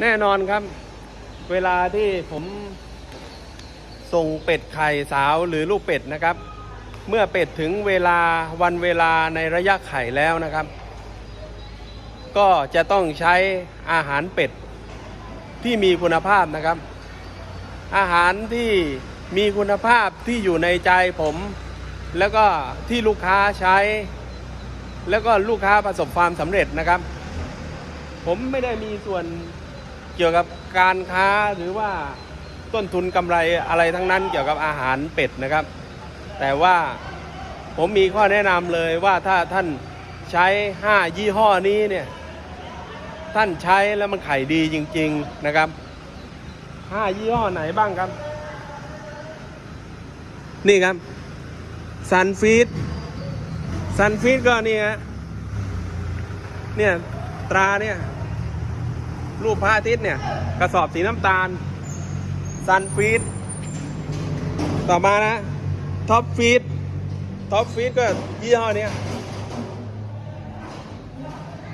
แน่นอนครับ เวลาที่ผมส่งเป็ดไข่สาวหรือลูกเป็ดนะครับ เมื่อเป็ดถึงเวลาวันเวลาในระยะไข่แล้วนะครับ ก็จะต้องใช้อาหารเป็ดที่มีคุณภาพนะครับ อาหารที่มีคุณภาพที่อยู่ในใจผม แล้วก็ที่ลูกค้าใช้ แล้วก็ลูกค้าประสบความสำเร็จนะครับ ผมไม่ได้มีส่วน เกี่ยวกับการค้าหรือว่าต้นทุนกำไรอะไรทั้งนั้นเกี่ยวกับอาหารเป็ดนะครับ แต่ว่าผมมีข้อแนะนำเลยว่าถ้าท่านใช้ 5 ยี่ห้อนี้เนี่ยท่านใช้แล้วมันไข่ดีจริง ๆนะครับ 5 ยี่ห้อไหนบ้างครับ นี่ครับซันฟีดซันฟีดก็นี่ฮะเนี่ยตราเนี่ย รูปพระอาทิตย์เนี่ย กระสอบสีน้ำตาล ซันฟีดต่อมานะ ท็อปฟีดท็อปฟีดก็ยี่ห้อนี้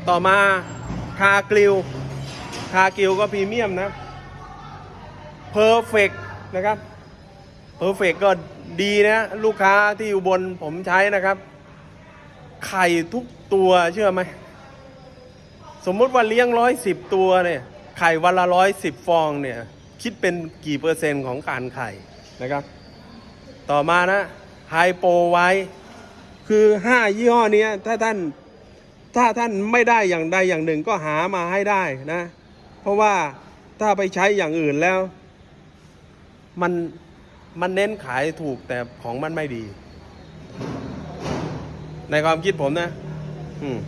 ต่อมาคากริวคากริวก็พรีเมียมนะเพอร์เฟกนะครับเพอร์เฟกก็ดีนะ ลูกค้าที่อยู่บนผมใช้นะครับ ไข่ทุกตัวเชื่อไหม สมมติว่าเลี้ยงร้อยสิบตัวเนี่ยไข่วันละร้อยสิบฟองเนี่ยคิดเป็นกี่เปอร์เซ็นต์ของการไข่นะครับ ต่อมานะไฮโปไว้คือห้ายี่ห้อเนี้ยถ้าท่านถ้าท่านไม่ได้อย่างใดอย่างหนึ่งก็หามาให้ได้นะ เพราะว่าถ้าไปใช้อย่างอื่นแล้ว มันมันเน้นขายถูกแต่ของมันไม่ดี ในความคิดผมนะ อืม